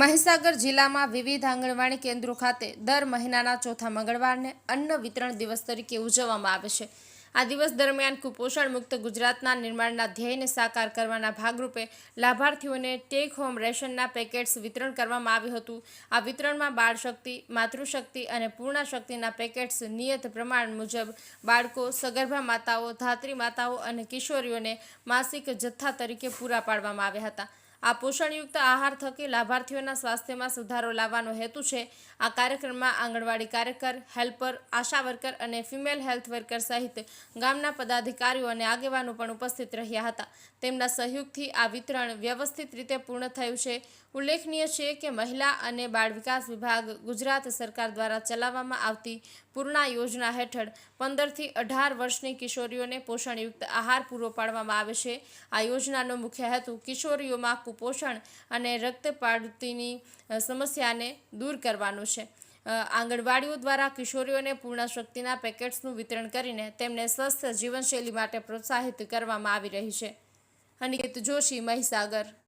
મહીસાગર જિલ્લામાં વિવિધ આંગણવાડી કેન્દ્રો ખાતે દર મહિનાના ચોથા મંગળવારને અન્ન વિતરણ દિવસ તરીકે ઉજવવામાં આવે છે. આ દિવસ દરમિયાન કુપોષણ મુક્ત ગુજરાતના નિર્માણના ધ્યેયને સાકાર કરવાના ભાગરૂપે લાભાર્થીઓને ટેક હોમ રેશનના પેકેટ્સ વિતરણ કરવામાં આવ્યું હતું. આ વિતરણમાં બાળ શક્તિ માતૃશક્તિ અને પૂર્ણા શક્તિના પેકેટ્સ નિયત પ્રમાણ મુજબ બાળકો, સગર્ભા માતાઓ, ધાત્રી માતાઓ અને કિશોરીઓને માસિક જથ્થા તરીકે પૂરા પાડવામાં આવ્યા હતા. આ પોષણયુક્ત આહાર થકી લાભાર્થીઓના સ્વાસ્થ્યમાં સુધારો લાવવાનો હેતુ છે. આ કાર્યક્રમમાં આંગણવાડી કાર્યકર, હેલ્પર, આશા વર્કર અને ફિમેલ હેલ્થ વર્કર સહિત ગામના પદાધિકારીઓ અને આગેવાનો પણ ઉપસ્થિત રહ્યા હતા. તેમના સહયોગથી આ વિતરણ વ્યવસ્થિત રીતે પૂર્ણ થયું છે. ઉલ્લેખનીય છે કે મહિલા અને બાળ વિકાસ વિભાગ ગુજરાત સરકાર દ્વારા ચલાવવામાં આવતી પૂર્ણા યોજના હેઠળ પંદરથી અઢાર વર્ષની કિશોરીઓને પોષણયુક્ત આહાર પૂરો પાડવામાં આવે છે. આ યોજનાનો મુખ્ય હેતુ કિશોરીઓમાં કુપોષણ અને રક્તપાડતીની સમસ્યાને દૂર કરવાનું છે. આંગણવાડીઓ દ્વારા કિશોરીઓને પૂર્ણ શક્તિના પેકેટ્સનું વિતરણ કરીને તેમને સ્વસ્થ જીવનશૈલી માટે પ્રોત્સાહિત કરવામાં આવી રહી છે. અનિકેત જોશી, મહીસાગર.